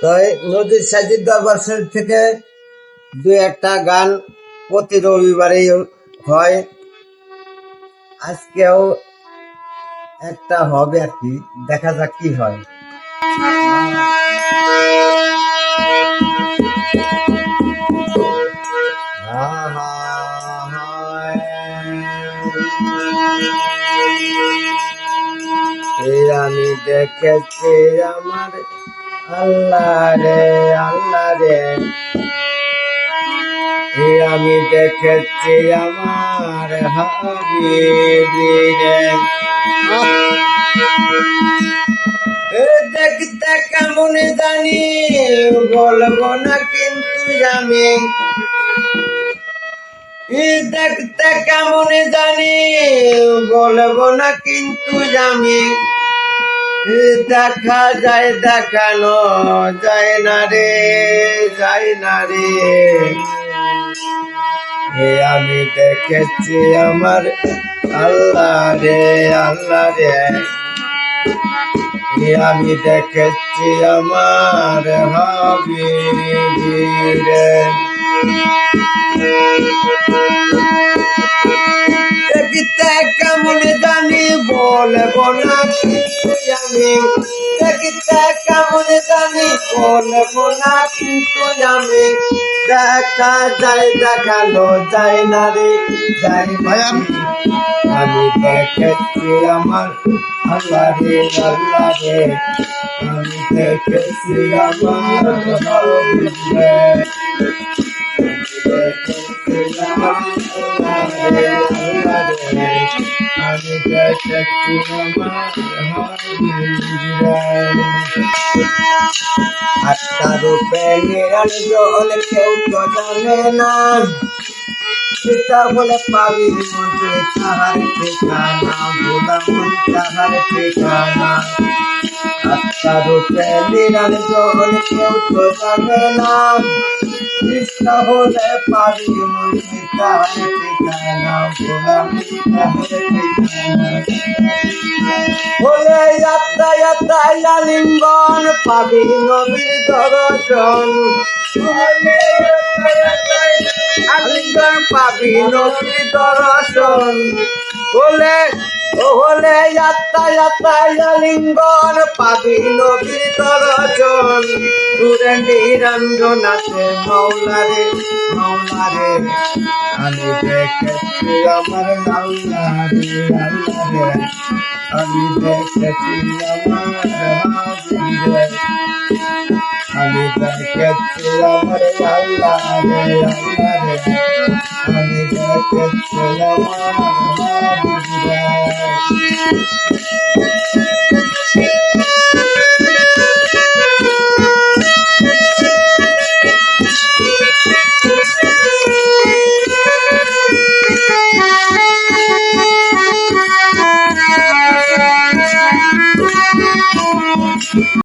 তো এই নদীর সাজির দরবার শরীফ থেকে দু একটা গান প্রতি রবিবারেই হয়। আজকেও একটা হবে আর কি, দেখা যাক কি হয়। আমি দেখেছি আমার আল্লাহ রে আল্লাহ রে। আমি দেখেছি আমার হাবিবি রে। দেখতে কেমন জানি, বলব না কিন্তু আমি। দেখতে কেমন জানি, বলব না কিন্তু আমি। দেখা যায় দেখানো যায় না রে, যায় না রে। এ আমি দেখেছি আমার আল্লাহ রে আল্লাহ রে। এ আমি দেখেছি আমার হাবিবি রে। কেমন জানি বলব না। কিন্তু আমি দেখিতে কেমন জানি বলব না, কিন্তু আমি দেখা যায়, দেখানো যায় না রে। যাই ভাইয়াম আমি দেখেছি আমার আল্লাহ রে আল্লাহ রে আমি দেখেছি আমার হাবিব রে আত্মা রূপে নিরঞ্জন কেউ তো জানে না। সেটা বলে পাবি মধ্যে তাহার ঠিকানা ভোলা মন তাহার ঠিকানা। আত্মার রূপে নিরঞ্জন কেউ তো জানে না। কৃষ্ণ হলে পাবি মধ্যে তাহার ঠিকানা ভোলা মন তাহার ঠিকানা। বলে যাত্রা যাত্রা লিঙ্গন পাবি নবীর দর্শন। আলিঙ্গন পাবি নবীর দর্শন বলে হলে যাত্রা যাত্রা লিঙ্গন পাবি নবীর দর্শন দূরে নিরঞ্জন আছে মৌলারে মৌলারে আমি দেখেছি আমার আল্লাহরে আল্লাহরে আমি দেখেছি আমার হাবিবে আমি দেখেছি আমার আল্লাহ রে আল্লাহ রে আমি দেখেছি আমার